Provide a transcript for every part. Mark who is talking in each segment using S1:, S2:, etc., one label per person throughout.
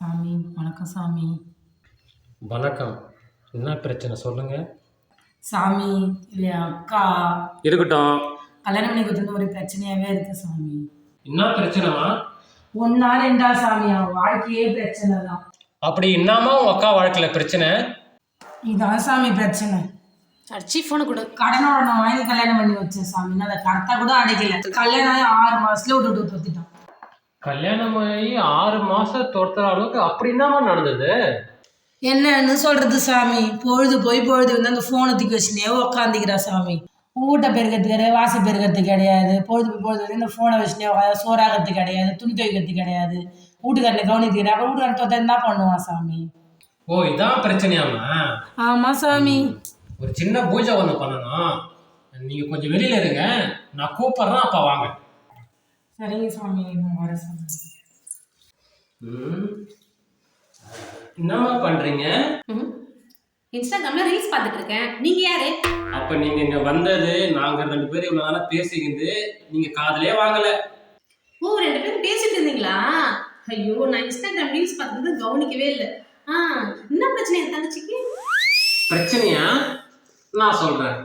S1: சாமி வணக்கம் சாமி.
S2: வணக்கம். என்ன பிரச்சனை சொல்லுங்க.
S1: சாமி இல்லை அக்கா?
S2: இருக்கட்டும்.
S1: கல்யாணம் பண்ணி கொடுத்துருந்து ஒரு பிரச்சனையாகவே இருக்கு சாமி.
S2: என்ன பிரச்சனைமா
S1: ஒன்னா ரெண்டா சாமி அவன் வாழ்க்கையே பிரச்சனை தான்.
S2: அப்படி என்னமா உங்க அக்கா வாழ்க்கையில பிரச்சனை?
S1: இதான் சாமி பிரச்சனை.
S3: அடிச்சு ஃபோனை கொடு.
S1: கடனோட நான் வாங்கி கல்யாணம் பண்ணி வச்சேன் சாமி. நான் அதை கரெக்டாக கூட அடைக்கல. கல்யாணம் ஆகி ஆறு மாசத்துல விட்டு தொத்திட்டான்
S2: கல்யாணம் ஆகி ஆறு மாசம் தொடுத்துற அளவுக்கு அப்படி என்னமா நடந்தது.
S1: என்னன்னு சொல்றது சாமி? பொழுது போய் பொழுது வந்து அந்த ஃபோனை தூக்கி வச்சுனே உட்காந்துக்கிறா சாமி. ஊட்ட பெருக்கிறது கிடையாது வாசல் பெருக்கிறது கிடையாது. பொழுது போய் பொழுது வந்து இந்த ஃபோனை வச்சுனே உட்காந்து சோறாகிறது கிடையாது துணி துவைக்கிறது கிடையாது. வீட்டுக்காரனை கவனிக்கிறார் அப்புறம் வீட்டுக்காரன் தொத்த என்ன பண்ணுவான் சாமி?
S2: ஓ இதான் பிரச்சனையாமா?
S1: ஆமா சாமி.
S2: ஒரு சின்ன பூஜை ஒன்று பண்ணணும். நீங்க கொஞ்சம் வெளியில இருங்க. நான் கூப்பிடுறேன் அப்ப வாங்க.
S1: சரிங்க சாமி நான் வரேன் சாமி.
S2: ம். என்னம்மா பண்றீங்க?
S3: இன்ஸ்டாகிராம்ல ரீல்ஸ் பார்த்துட்டு இருக்கேன் நீங்க யாரு?
S2: அப்ப நீங்க இங்க வந்தது நாங்க ரெண்டு பேரும் இவ்வளவு நாளா பேசிக்கிட்டு நீங்க காதலே வாங்கல.
S3: ஓ ரெண்டு பேரும் பேசிட்டு இருந்தீங்களா? ஐயோ நான் இன்ஸ்டாகிராம் ரீல்ஸ் பார்த்தது கவனிக்கவே இல்லை. ஆ என்ன பிரச்சனை என் தங்கச்சிக்கு?
S2: பிரச்சனையா? நான் சொல்றேன்.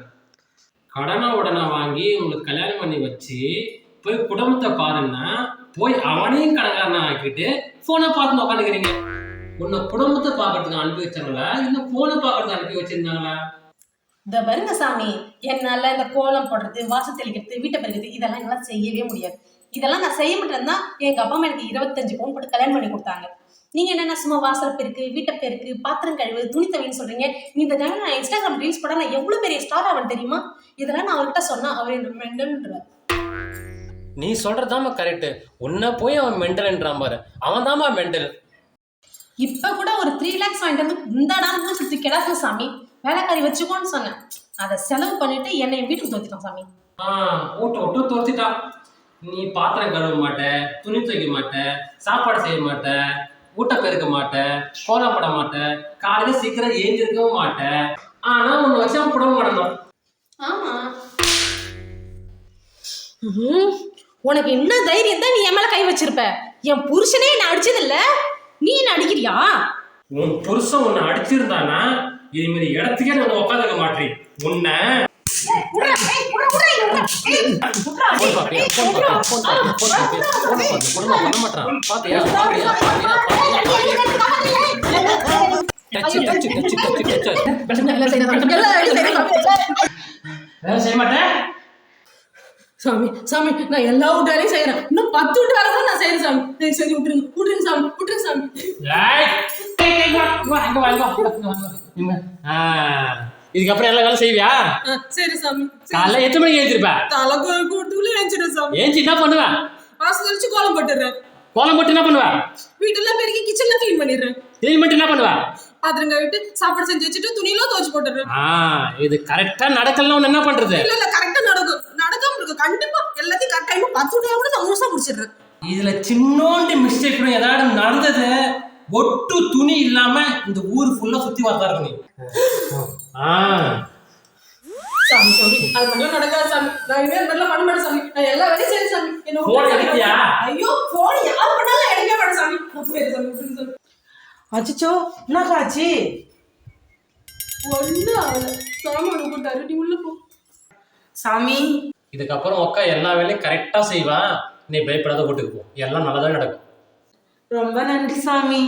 S2: கடனை உடனே வாங்கி உங்களுக்கு கல்யாணம் பண்ணி வச்சு போய் குடும்பத்தை பாருன்னா போய் அவனையும் கடங்காரனா ஆக்கிட்டு போனை பார்த்து உட்காந்துக்கிறீங்க உன்னை குடும்பத்தை பாக்குறதுக்கு அனுப்பி வச்சாங்களா? இல்ல போனை பாக்குறதுக்கு அனுப்பி வச்சிருந்தாங்களா?
S3: இந்த வருங்க சாமி என்னால இந்த கோலம் போடுறது வாசல் தெளிக்கிறது வீட்டை பெருக்கிறது இதெல்லாம் என்னால செய்யவே முடியாது. இதெல்லாம் நான் செய்ய மாட்டேன்னா எங்க அப்பா அம்மா எனக்கு இருபத்தஞ்சு பவுன் போட்டு கல்யாணம் பண்ணி கொடுத்தாங்க. நீங்க என்னென்ன சும்மா வாசல் பெருக்கு வீட்டை பெருக்கு பாத்திரம் கழுவு துணி தவின்னு சொல்றீங்க. இந்த டைம் நான் இன்ஸ்டாகிராம் ரீல்ஸ் போட நான் எவ்வளவு பெரிய ஸ்டார் ஆவன் தெரியுமா? இதெல்லாம் நான் அவர்கிட்ட சொன்னா அவர் என்ன
S2: நீ சொல்றதாம கரெக்ட் உன்னை போய் அவன் மெண்டல்ன்றான் பாரு. அவன் தாமா மெண்டல்.
S3: இப்ப கூட ஒரு த்ரீ லேக்ஸ் வாங்கிட்டு வந்து இந்தாடான்னு சுத்தி கிடாசு சாமி. வேலைக்காரி வச்சுக்கோன்னு சொன்னேன். அதை செலவு பண்ணிட்டு என்னை என் வீட்டுக்கு தோத்திட்டான் சாமி.
S2: ஆ ஓட்டு ஓட்டு தோத்துட்டான். நீ பாத்திரம் கழுவ மாட்ட துணி துவைக்க மாட்ட சாப்பாடு செய்ய மாட்ட ஊட்ட பெருக்க மாட்ட கோலம் போட மாட்ட காலையில சீக்கிரம் ஏஞ்சிருக்கவும் மாட்ட. ஆனா உன்னை வச்சு அவன் புடவை கிடந்தான்
S3: ஆமா. உனக்கு என்ன தைரியம் தான் நீ என் மேல கை வச்சிருப்ப என் புருஷனே என்ன அடிச்சது இல்ல நீ என்ன அடிக்கிறியா
S2: உன் புருஷன் உன்னை அடிச்சிருந்தானா மாதிரி இடத்துக்கே நான் உட்காந்துக்க மாட்டேன் உன்னை செய்ய மாட்டேன்
S3: சாமி சாமி நான் எல்லா வீட்டாலையும் செய்யறேன் இன்னும் பத்து வீட்டு வேலை கூட நான் செய்யறேன் சாமி. தயவு செஞ்சு விட்டுருங்க. விட்டுருங்க சாமி விட்டுருங்க சாமி.
S2: இதுக்கப்புறம் எல்லா வேலை செய்வியா?
S3: சரி சாமி
S2: காலைல எத்தனை மணிக்கு எழுந்திருப்ப?
S3: தலை கூட்டுக்குள்ள எழுந்திரும் சாமி.
S2: ஏஞ்சி என்ன பண்ணுவ?
S3: வாசல் வச்சு கோலம் போட்டுடுறேன்.
S2: கோலம் போட்டு என்ன பண்ணுவ?
S3: வீட்டெல்லாம் பெருக்கி கிச்சன்ல க்ளீன் பண்ணிடுறேன்.
S2: கிளீன் பண்ணிட்டு என்ன பண்ணுவ?
S3: பாத்திரம் கழுவிட்டு சாப்பாடு செஞ்சு வச்சுட்டு துணியெல்லாம் துவச்சு போட்டுடுறேன்.
S2: ஆ இது கரெக்டா நடக்கலாம் என்ன பண்றது?
S3: இல்ல இல்ல கரெக்டா நடக்கும் நடக்காம இருக்கு கண்டிப்பா எல்லாத்தையும் கரெக்ட் டைம் பத்து கூட நான் முழுசா முடிச்சிடுறேன்.
S2: இதுல சின்னோண்டு மிஸ்டேக் ஏதாவது நடந்தது ஒட்டு துணி இல்லாம இந்த ஊர் ஃபுல்லா சுத்தி பார்த்தா இருக்கும் நீ. ஆ.
S3: சாமி சாமி அது மட்டும் நடக்காது சாமி. நான் நல்லா பண்ண மாட்டேன் சாமி. நான் எல்லா வேலையும் சாமி. என்ன? ஐயோ போன் யார் பண்ணாலும் எடுக்கவே மாட்டேன் சாமி. சாமி
S1: அச்சோ என்னக்கா ஆச்சு?
S3: ஒன்னும் ஆகல. சாமி உள்ள போ.
S1: சாமி
S2: இதுக்கப்புறம் அக்கா எல்லா வேலையும் கரெக்டாக செய்வேன் நீ பயப்படாத வீட்டுக்கு போ எல்லாம் நல்லதாக நடக்கும்
S1: ரொம்ப நன்றி சாமி